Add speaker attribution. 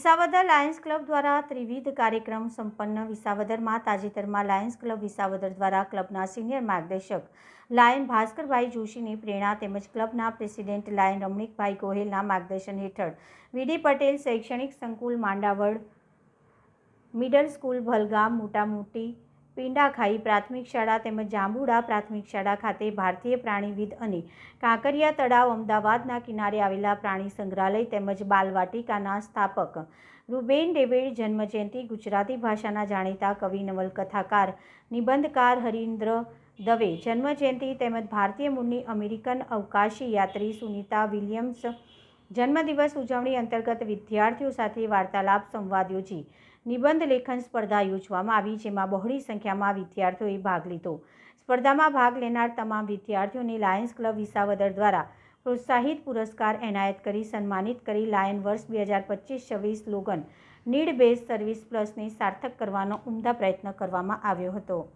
Speaker 1: Visavadar Lions club દ્વારા ત્રિવિધ કાર્યક્રમ સંપન્ન વિસાવદરમાં તાજેતરમાં લાયન્સ ક્લબ વિસાવદર દ્વારા ક્લબના સિનિયર માર્ગદર્શક લાયન ભાસ્કરભાઈ જોશીની પ્રેરણા તેમજ ક્લબના પ્રેસિડેન્ટ લાયન રમણીકભાઈ ગોહિલના માર્ગદર્શન હેઠળ વીડી પટેલ શૈક્ષણિક સંકુલ માંડાવડ, મિડલ સ્કૂલ, ભલગામ મોટા મોટી પિંડાખાઈ પ્રાથમિક શાળા તેમજ જાંબુડા પ્રાથમિક શાળા ખાતે ભારતીય પ્રાણીવિદ અને કાંકરિયા તળાવ અમદાવાદના કિનારે આવેલા પ્રાણી સંગ્રહાલય તેમજ બાલવાટિકાના સ્થાપક રૂબેન ડેવિડ જન્મજયંતિ ગુજરાતી ભાષાના જાણીતા કવિ, નવલકથાકાર, નિબંધકાર હરીન્દ્ર દવે, જન્મજયંતિ તેમજ ભારતીય મૂળની અમેરિકન અવકાશી યાત્રી સુનિતા વિલિયમ્સ જન્મદિવસ ઉજવણી અંતર્ગત વિદ્યાર્થીઓ સાથે વાર્તાલાપ, સંવાદ યોજી, નિબંધ લેખન સ્પર્ધા યોજવામાં આવી, જેમાં બહોળી સંખ્યામાં વિદ્યાર્થીઓએ ભાગ લીધો. સ્પર્ધામાં ભાગ લેનાર તમામ વિદ્યાર્થીઓને લાયન્સ ક્લબ વિસાવદર દ્વારા પ્રોત્સાહિત પુરસ્કાર એનાયત કરી, સન્માનિત કરી, લાયન વર્ષ બે હજાર પચીસ છવ્વીસ સ્લોગન, નીડ બેઝ સર્વિસ પ્લસને સાર્થક કરવાનો ઉમદા પ્રયત્ન કરવામાં આવ્યો હતો.